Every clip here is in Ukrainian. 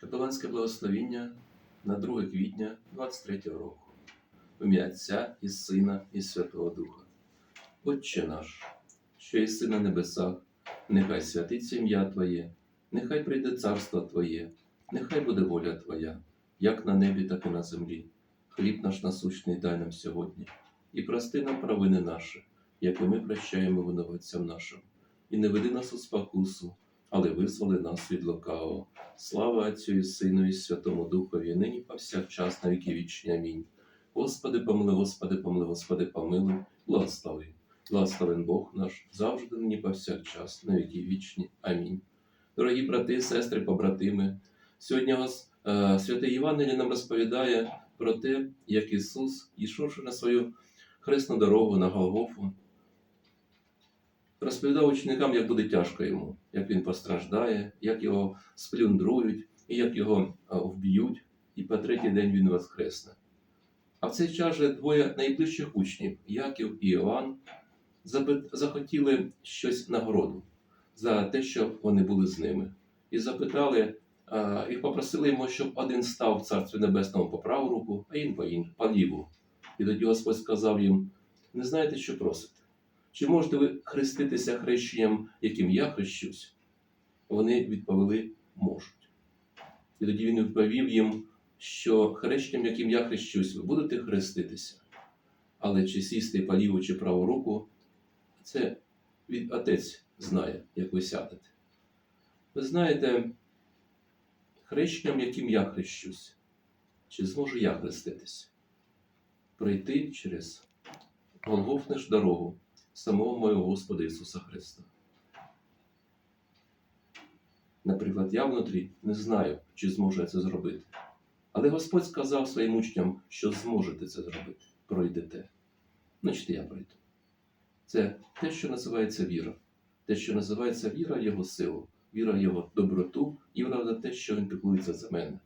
Капеланське благословіння на 2 квітня 23 року. В ім'я Отця і Сина, і Святого Духа. Отче наш, що єси на небесах, нехай святиться ім'я Твоє, нехай прийде царство Твоє, нехай буде воля Твоя, як на небі, так і на землі. Хліб наш насущний дай нам сьогодні, і прости нам провини наші, як і ми прощаємо винуватцям нашим. І не веди нас у спокусу, але визволи нас від лукавого. Слава Отцю і Сину, і Святому Духові, нині повсякчас на віки вічні. Амінь. Господи, помилуй, Господи, помилуй, Господи, помилуй, благослови. Благословен Бог наш, завжди нині повсякчас, на віки вічні. Амінь. Дорогі брати, сестри, побратими, сьогодні вас е, святе Євангеліє нам розповідає про те, як Ісус, йшовши на свою хресну дорогу на Голгофу, розповідав ученикам, як буде тяжко йому, як він постраждає, як його сплюндрують, і як його вб'ють, і по третій день він воскресне. А в цей час же двоє найближчих учнів, Яків і Іоанн, захотіли щось нагороду за те, що вони були з ними. І запитали, і попросили йому, щоб один став в Царстві Небесному по праву руку, а ін- по ліву. І тоді Господь сказав їм: не знаєте, що просите? Чи можете ви хреститися хрещенням, яким я хрещусь? Вони відповіли можуть. І тоді він відповів їм, що хрещенням, яким я хрещусь, ви будете хреститися. Але чи сісти по ліву чи праву руку, це від отець знає, як ви сядете. Ви знаєте, хрещенням, яким я хрещусь, чи зможу я хреститися? Пройти через Голгофну дорогу самого моєго Господа Ісуса Христа. Наприклад, я внутрі не знаю, чи зможу я це зробити. Але Господь сказав своїм учням, що зможете це зробити, пройдете. Значить, я пройду. Це те, що називається віра. Те, що називається віра Його силу, віра в Його доброту і віра в те, що Він піклується за мене.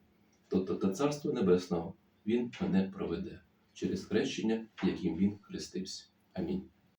Тобто до Царства Небесного Він мене проведе через хрещення, яким Він хрестився. Амінь.